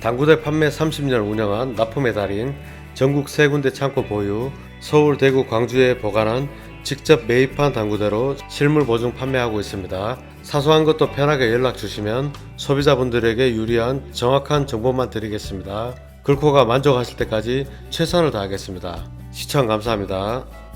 당구대 판매 30년 운영한 납품의 달인 전국 세 군데 창고 보유 서울, 대구, 광주에 보관한 직접 매입한 당구대로 실물 보증 판매하고 있습니다. 사소한 것도 편하게 연락 주시면 소비자분들에게 유리한 정확한 정보만 드리겠습니다. 글코가 만족하실 때까지 최선을 다하겠습니다. 시청 감사합니다.